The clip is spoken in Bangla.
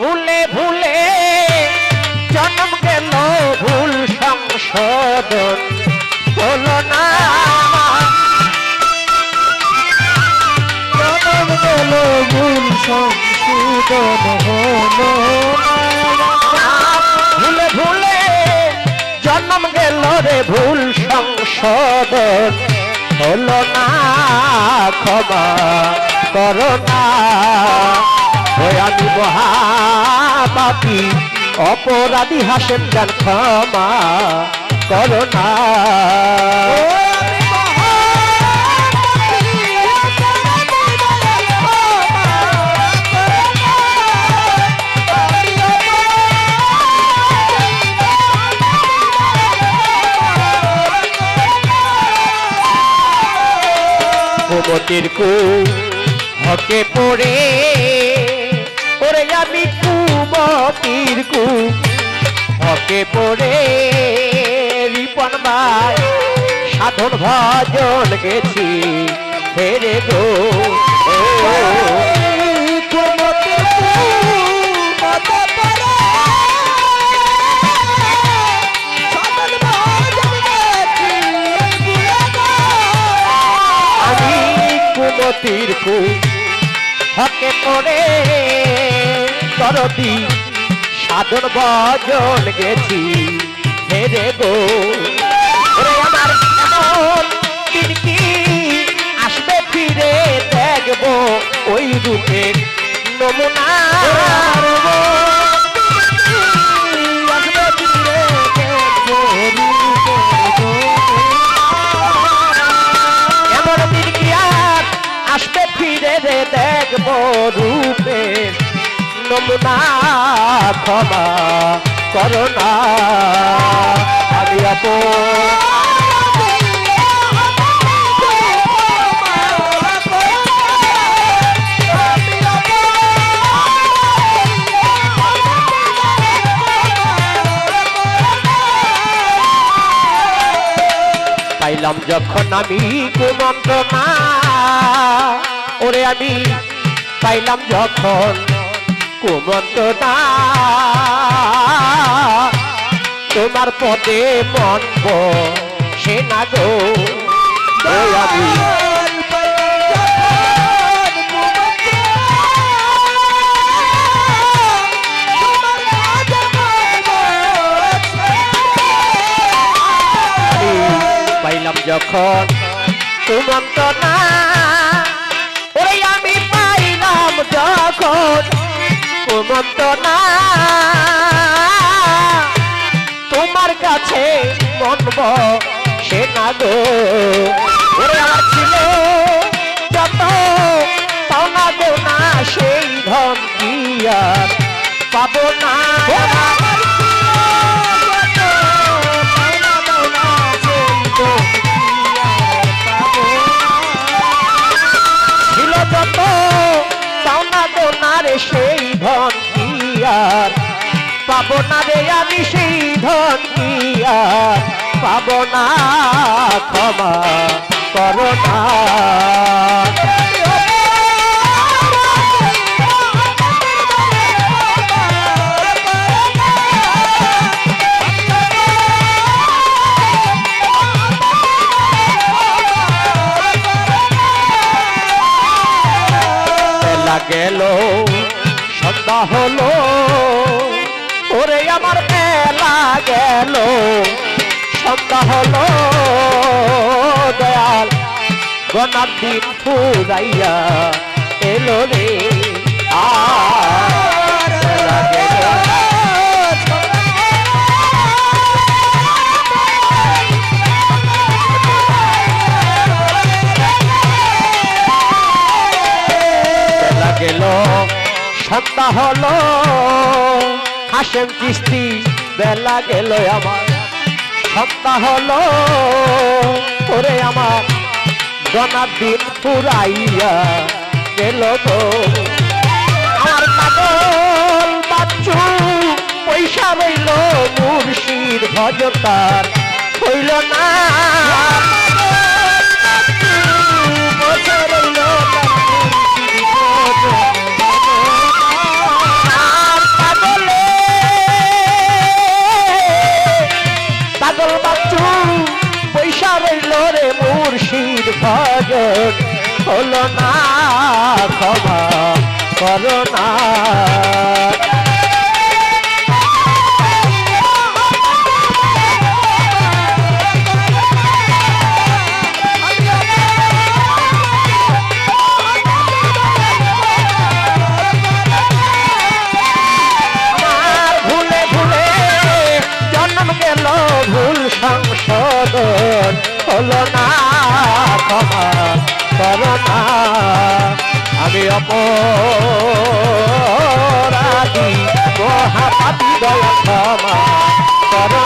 ভুলে ভুলে জন্ম গেল ভুল সংশোধন। হলো না জনম গেল ভুল সংশোধন হলো ভুলে ভুলে জন্ম গেল রে ভুল সংশোধন। হলো না, ক্ষমা করো না। আমি মহাপাপী অপরাধী হাসেন যান ক্ষমা করো না। কুমতির কু হকে পড়ে ওরে আমি কুমতির কু হকে পড়ে রিপন ভাই সাধন ভজন গেছি, হেরে গো। আমি কুমতির কু হকে পড়ে করতি সাধন ভজন গেছি। হেরে গো আমার এমন দিন কি আসবে ফিরে দেখব ওই রূপের নমুনা। আসবে ফিরে দেখব রূপের নমুনা ক্ষমা করোনা আমি আপন পাইলাম যখন আমি কুমন্ত্রণা ওরে আমি পাইলাম যখন কুমন্ত্রণা তোমার পদে মন সে না গো। আমি। পাইলাম যখন কুমন্ত্রণা ওরে আমি পাইলাম যখন কুমন্ত্রণা তোমার কাছে মনব সে না গো আমার ছিল। পাবো না রে আমি সেই ধন কি আর পাবো না ক্ষমা করো না। বেলা গেল, সন্ধ্যা হলো। ওরে আমার বেলা গেল সন্ধ্যা হলো দয়াল। গনার দিন ফুরাইয়া এলো রে। সন্ধ্যা হলো হাসেম কিস্তি বেলা গেল আমার। সপ্তাহ হলো ওরে আমার। জনার দিন পুরাইয়া গেল গো আমার পাগল বাচ্চু, পয়সা রইল মুর্শিদ ভজতার। হইল না। ভজন হলো না ক্ষমা করো না। আমার ভুলে ভুলে জন্ম গেল ভুল সংশোধন হলো না। ক্ষমা করো না আমি অপরাধী মহাপাপী দয়া ক্ষমা। করো